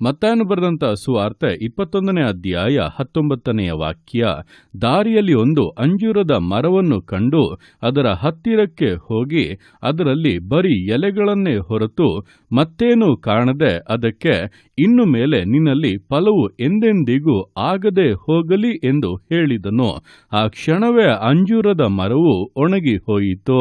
ಮತ್ತಾಯನು ಬರೆದಂತ ಸುವಾರ್ತೆ ಇಪ್ಪತ್ತೊಂದನೇ ಅಧ್ಯಾಯ ಹತ್ತೊಂಬತ್ತನೆಯ ವಾಕ್ಯ, ದಾರಿಯಲ್ಲಿ ಒಂದು ಅಂಜೂರದ ಮರವನ್ನು ಕಂಡು ಅದರ ಹತ್ತಿರಕ್ಕೆ ಹೋಗಿ ಅದರಲ್ಲಿ ಬರೀ ಎಲೆಗಳನ್ನೇ ಹೊರತು ಮತ್ತೇನೂ ಕಾಣದೆ ಅದಕ್ಕೆ, ಇನ್ನು ಮೇಲೆ ನಿನ್ನಲ್ಲಿ ಫಲವು ಎಂದೆಂದಿಗೂ ಆಗದೆ ಹೋಗಲಿ ಎಂದು ಹೇಳಿದನು. ಆ ಕ್ಷಣವೇ ಅಂಜೂರದ ಮರವು ಒಣಗಿ ಹೋಯಿತು.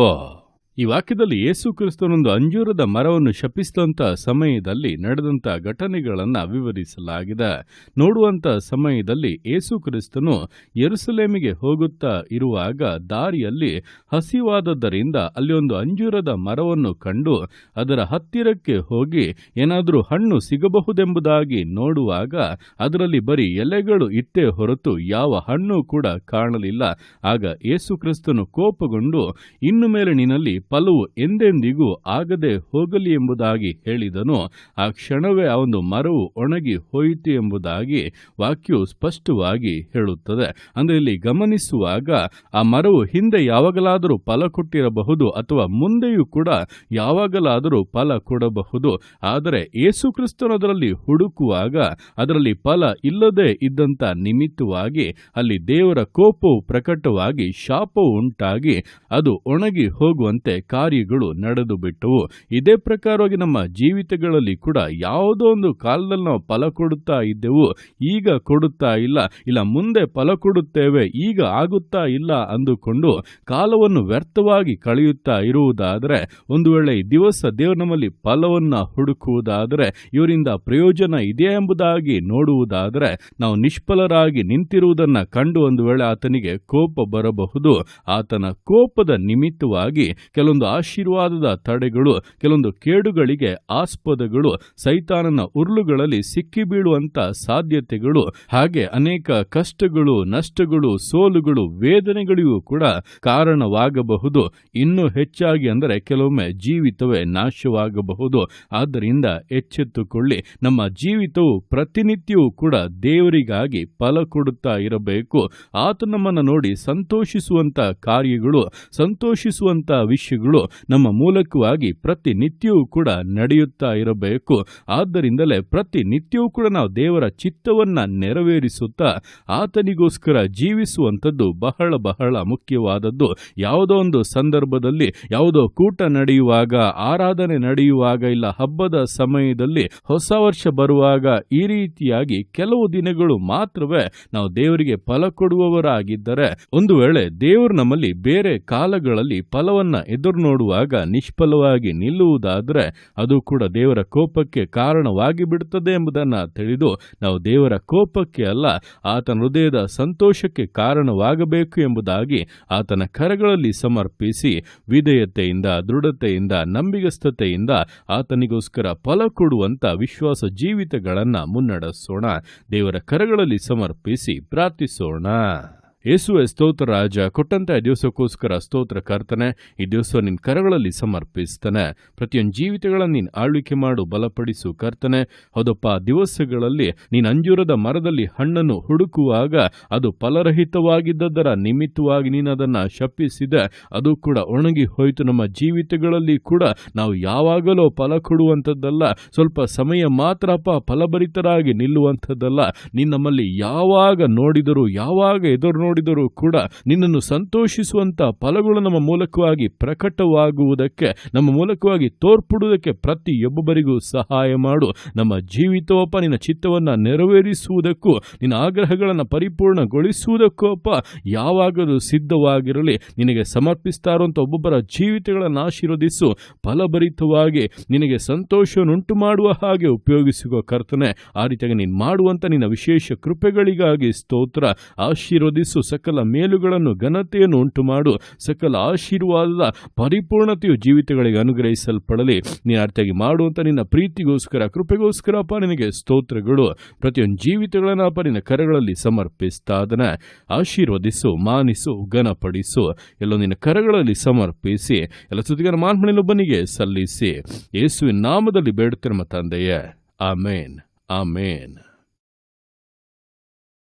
ಈ ವಾಕ್ಯದಲ್ಲಿ ಯೇಸು ಕ್ರಿಸ್ತನೊಂದು ಅಂಜೂರದ ಮರವನ್ನು ಶಪಿಸಿದಂಥ ಸಮಯದಲ್ಲಿ ನಡೆದಂಥ ಘಟನೆಗಳನ್ನು ವಿವರಿಸಲಾಗಿದೆ. ನೋಡುವಂಥ ಸಮಯದಲ್ಲಿ ಯೇಸು ಕ್ರಿಸ್ತನು ಯೆರೂಸಲೇಮಿಗೆ ಹೋಗುತ್ತಾ ಇರುವಾಗ ದಾರಿಯಲ್ಲಿ ಹಸಿವಾದದ್ದರಿಂದ ಅಲ್ಲಿ ಒಂದು ಅಂಜೂರದ ಮರವನ್ನು ಕಂಡು ಅದರ ಹತ್ತಿರಕ್ಕೆ ಹೋಗಿ ಏನಾದರೂ ಹಣ್ಣು ಸಿಗಬಹುದೆಂಬುದಾಗಿ ನೋಡುವಾಗ ಅದರಲ್ಲಿ ಬರೀ ಎಲೆಗಳು ಇತ್ತೇ ಹೊರತು ಯಾವ ಹಣ್ಣು ಕೂಡ ಕಾಣಲಿಲ್ಲ. ಆಗ ಯೇಸು ಕ್ರಿಸ್ತನು ಕೋಪಗೊಂಡು, ಇನ್ನು ಮೇಲೆ ನಿನ್ನಲ್ಲಿ ಫಲವು ಎಂದೆಂದಿಗೂ ಆಗದೆ ಹೋಗಲಿ ಎಂಬುದಾಗಿ ಹೇಳಿದನು. ಆ ಕ್ಷಣವೇ ಆ ಒಂದು ಮರವು ಒಣಗಿ ಹೋಯಿತು ಎಂಬುದಾಗಿ ವಾಕ್ಯವು ಸ್ಪಷ್ಟವಾಗಿ ಹೇಳುತ್ತದೆ. ಅಂದರೆ ಇಲ್ಲಿ ಗಮನಿಸುವಾಗ ಆ ಮರವು ಹಿಂದೆ ಯಾವಾಗಲಾದರೂ ಫಲ ಕೊಟ್ಟಿರಬಹುದು ಅಥವಾ ಮುಂದೆಯೂ ಕೂಡ ಯಾವಾಗಲಾದರೂ ಫಲ ಕೊಡಬಹುದು. ಆದರೆ ಯೇಸುಕ್ರಿಸ್ತನದರಲ್ಲಿ ಹುಡುಕುವಾಗ ಅದರಲ್ಲಿ ಫಲ ಇಲ್ಲದೆ ಇದ್ದಂಥ ನಿಮಿತ್ತವಾಗಿ ಅಲ್ಲಿ ದೇವರ ಕೋಪವು ಪ್ರಕಟವಾಗಿ ಶಾಪವು ಉಂಟಾಗಿ ಅದು ಒಣಗಿ ಹೋಗುವಂತೆ ಕಾರ್ಯಗಳು ನಡೆದು ಬಿಟ್ಟವು. ಇದೇ ಪ್ರಕಾರವಾಗಿ ನಮ್ಮ ಜೀವಿತಗಳಲ್ಲಿ ಕೂಡ ಯಾವುದೋ ಒಂದು ಕಾಲದಲ್ಲಿ ನಾವು ಫಲ ಕೊಡುತ್ತಾ ಇದ್ದೆವು. ಈಗ ಕೊಡುತ್ತಾ ಇಲ್ಲ. ಇಲ್ಲ, ಮುಂದೆ ಫಲ ಕೊಡುತ್ತೇವೆ. ಈಗ ಆಗುತ್ತಾ ಇಲ್ಲ ಅಂದುಕೊಂಡು ಕಾಲವನ್ನು ವ್ಯರ್ಥವಾಗಿ ಕಳೆಯುತ್ತಾ ಇರುವುದಾದರೆ, ಒಂದು ವೇಳೆ ದಿವಸ ದೇವರು ನಮ್ಮಲ್ಲಿ ಫಲವನ್ನು ಹುಡುಕುವುದಾದರೆ, ಇವರಿಂದ ಪ್ರಯೋಜನ ಇದೆ ಎಂಬುದಾಗಿ ನೋಡುವುದಾದರೆ, ನಾವು ನಿಷ್ಫಲರಾಗಿ ನಿಂತಿರುವುದನ್ನು ಕಂಡು ಒಂದು ವೇಳೆ ಆತನಿಗೆ ಕೋಪ ಬರಬಹುದು. ಆತನ ಕೋಪದ ನಿಮಿತ್ತವಾಗಿ ಕೆಲವೊಂದು ಆಶೀರ್ವಾದದ ತಡೆಗಳು, ಕೆಲವೊಂದು ಕೇಡುಗಳಿಗೆ ಆಸ್ಪದಗಳು, ಸೈತಾನನ ಉರುಳುಗಳಲ್ಲಿ ಸಿಕ್ಕಿ ಬೀಳುವಂತ ಸಾಧ್ಯತೆಗಳು, ಹಾಗೆ ಅನೇಕ ಕಷ್ಟಗಳು, ನಷ್ಟಗಳು, ಸೋಲುಗಳು, ವೇದನೆಗಳಿಗೂ ಕೂಡ ಕಾರಣವಾಗಬಹುದು. ಇನ್ನೂ ಹೆಚ್ಚಾಗಿ ಅಂದರೆ ಕೆಲವೊಮ್ಮೆ ಜೀವಿತವೇ ನಾಶವಾಗಬಹುದು. ಆದ್ದರಿಂದ ಎಚ್ಚೆತ್ತುಕೊಳ್ಳಿ. ನಮ್ಮ ಜೀವಿತವು ಪ್ರತಿನಿತ್ಯವೂ ಕೂಡ ದೇವರಿಗಾಗಿ ಫಲ ಕೊಡುತ್ತಾ ಇರಬೇಕು. ಆತ ನಮ್ಮನ್ನು ನೋಡಿ ಸಂತೋಷಿಸುವಂತ ಕಾರ್ಯಗಳು, ಸಂತೋಷಿಸುವಂತ ವಿಷಯಗಳು ನಮ್ಮ ಮೂಲಕವಾಗಿ ಪ್ರತಿನಿತ್ಯವೂ ಕೂಡ ನಡೆಯುತ್ತಾ ಇರಬೇಕು. ಆದ್ದರಿಂದಲೇ ಪ್ರತಿನಿತ್ಯವೂ ಕೂಡ ನಾವು ದೇವರ ಚಿತ್ತವನ್ನ ನೆರವೇರಿಸುತ್ತಾ ಆತನಿಗೋಸ್ಕರ ಜೀವಿಸುವಂಥದ್ದು ಬಹಳ ಬಹಳ ಮುಖ್ಯವಾದದ್ದು. ಯಾವುದೋ ಒಂದು ಸಂದರ್ಭದಲ್ಲಿ, ಯಾವುದೋ ಕೂಟ ನಡೆಯುವಾಗ, ಆರಾಧನೆ ನಡೆಯುವಾಗ ಇಲ್ಲ, ಹಬ್ಬದ ಸಮಯದಲ್ಲಿ ಹೊಸ ವರ್ಷ ಬರುವಾಗ ಈ ರೀತಿಯಾಗಿ ಕೆಲವು ದಿನಗಳು ಮಾತ್ರವೇ ನಾವು ದೇವರಿಗೆ ಫಲ ಕೊಡುವವರಾಗಿದ್ದರೆ, ಒಂದು ವೇಳೆ ದೇವರು ನಮ್ಮಲ್ಲಿ ಬೇರೆ ಕಾಲಗಳಲ್ಲಿ ಫಲವನ್ನ ಎದುರು ನೋಡುವಾಗ ನಿಷ್ಫಲವಾಗಿ ನಿಲ್ಲುವುದಾದರೆ ಅದು ಕೂಡ ದೇವರ ಕೋಪಕ್ಕೆ ಕಾರಣವಾಗಿ ಬಿಡುತ್ತದೆ ಎಂಬುದನ್ನು ತಿಳಿದು ನಾವು ದೇವರ ಕೋಪಕ್ಕೆ ಅಲ್ಲ, ಆತನ ಹೃದಯದ ಸಂತೋಷಕ್ಕೆ ಕಾರಣವಾಗಬೇಕು ಎಂಬುದಾಗಿ ಆತನ ಕರಗಳಲ್ಲಿ ಸಮರ್ಪಿಸಿ ವಿಧೇಯತೆಯಿಂದ, ದೃಢತೆಯಿಂದ, ನಂಬಿಗಸ್ತತೆಯಿಂದ ಆತನಿಗೋಸ್ಕರ ಫಲ ಕೊಡುವಂಥ ವಿಶ್ವಾಸ ಜೀವಿತಗಳನ್ನು ಮುನ್ನಡೆಸೋಣ. ದೇವರ ಕರಗಳಲ್ಲಿ ಸಮರ್ಪಿಸಿ ಪ್ರಾರ್ಥಿಸೋಣ. ಯೇಸುವೆ ಸ್ತೋತ್ರ ರಾಜ, ಕೊಟ್ಟಂತ ದಿವಸಕ್ಕೋಸ್ಕರ ಸ್ತೋತ್ರ ಕರ್ತನೆ, ಈ ದಿವಸ ನಿನ್ನ ಕರಗಳಲ್ಲಿ ಸಮರ್ಪಿಸ್ತಾನೆ. ಪ್ರತಿಯೊಂದು ಜೀವಿತಗಳನ್ನು ನೀನು ಆಳ್ವಿಕೆ ಮಾಡು, ಬಲಪಡಿಸು ಕರ್ತನೆ. ಹೌದಪ್ಪ ದಿವಸಗಳಲ್ಲಿ ನೀನು ಅಂಜೂರದ ಮರದಲ್ಲಿ ಹಣ್ಣನ್ನು ಹುಡುಕುವಾಗ ಅದು ಫಲರಹಿತವಾಗಿದ್ದದರ ನಿಮಿತ್ತವಾಗಿ ನೀನು ಅದನ್ನು ಶಪಿಸಿದೆ. ಅದು ಕೂಡ ಒಣಗಿ ಹೋಯಿತು. ನಮ್ಮ ಜೀವಿತಗಳಲ್ಲಿ ಕೂಡ ನಾವು ಯಾವಾಗಲೂ ಫಲ ಕೊಡುವಂಥದ್ದಲ್ಲ. ಸ್ವಲ್ಪ ಸಮಯ ಮಾತ್ರಪ್ಪ ಫಲಭರಿತರಾಗಿ ನಿಲ್ಲುವಂಥದ್ದಲ್ಲ. ನೀನು ನಮ್ಮಲ್ಲಿ ಯಾವಾಗ ನೋಡಿದರೂ, ಯಾವಾಗ ಎದುರು ನೋಡಿದರೂ ಕೂಡ ನಿನ್ನನ್ನು ಸಂತೋಷಿಸುವಂತ ಫಲಗಳು ನಮ್ಮ ಮೂಲಕವಾಗಿ ಪ್ರಕಟವಾಗುವುದಕ್ಕೆ, ನಮ್ಮ ಮೂಲಕವಾಗಿ ತೋರ್ಪಡುವುದಕ್ಕೆ ಪ್ರತಿಯೊಬ್ಬರಿಗೂ ಸಹಾಯ ಮಾಡು. ನಮ್ಮ ಜೀವಿತವಪ್ಪ ನಿನ್ನ ಚಿತ್ತವನ್ನು ನೆರವೇರಿಸುವುದಕ್ಕೂ, ನಿನ್ನ ಆಗ್ರಹಗಳನ್ನು ಪರಿಪೂರ್ಣಗೊಳಿಸುವುದಕ್ಕೂ ಅಪ್ಪ, ಯಾವಾಗಲೂ ಸಿದ್ಧವಾಗಿರಲಿ. ನಿನಗೆ ಸಮರ್ಪಿಸ್ತಾ ಇರುವಂಥ ಒಬ್ಬೊಬ್ಬರ ಜೀವಿತಗಳನ್ನು ಆಶೀರ್ವದಿಸು. ಫಲಭರಿತವಾಗಿ ನಿನಗೆ ಸಂತೋಷವನ್ನುಂಟು ಮಾಡುವ ಹಾಗೆ ಉಪಯೋಗಿಸುವ ಕರ್ತನೆ. ಆ ರೀತಿಯಾಗಿ ನೀನು ಮಾಡುವಂಥ ನಿನ್ನ ವಿಶೇಷ ಕೃಪೆಗಳಿಗಾಗಿ ಸ್ತೋತ್ರ. ಆಶೀರ್ವದಿಸು ಸಕಲ ಮೇಲುಗಳನ್ನು ಘನತೆಯನ್ನು ಉಂಟು ಮಾಡು ಸಕಲ ಆಶೀರ್ವಾದದ ಪರಿಪೂರ್ಣತೆಯು ಜೀವಿತಗಳಿಗೆ ಅನುಗ್ರಹಿಸಲ್ಪಡಲಿ. ನೀನು ಅರ್ಥಾಗಿ ಮಾಡುವಂಥ ನಿನ್ನ ಪ್ರೀತಿಗೋಸ್ಕರ ಕೃಪೆಗೋಸ್ಕರಪ್ಪ ನಿನಗೆ ಸ್ತೋತ್ರಗಳು. ಪ್ರತಿಯೊಂದು ಜೀವಿತಗಳನ್ನಪ್ಪ ನಿನ್ನ ಕರಗಳಲ್ಲಿ ಸಮರ್ಪಿಸ್ತಾದನೆ. ಆಶೀರ್ವದಿಸು, ಮಾನಿಸು, ಘನಪಡಿಸು. ಎಲ್ಲ ನಿನ್ನ ಕರಗಳಲ್ಲಿ ಸಮರ್ಪಿಸಿ. ಎಲ್ಲ ಸುದ್ದಿಗಾರ ಮಾನ್ಮಣಿಲೊಬ್ಬನಿಗೆ ಸಲ್ಲಿಸಿ. ಯೇಸುವಿನ ನಾಮದಲ್ಲಿ ಬೇಡುತ್ತಿರುವ ತಂದೆಯೇ ಆಮೇನ್. ಆಮೇನ್.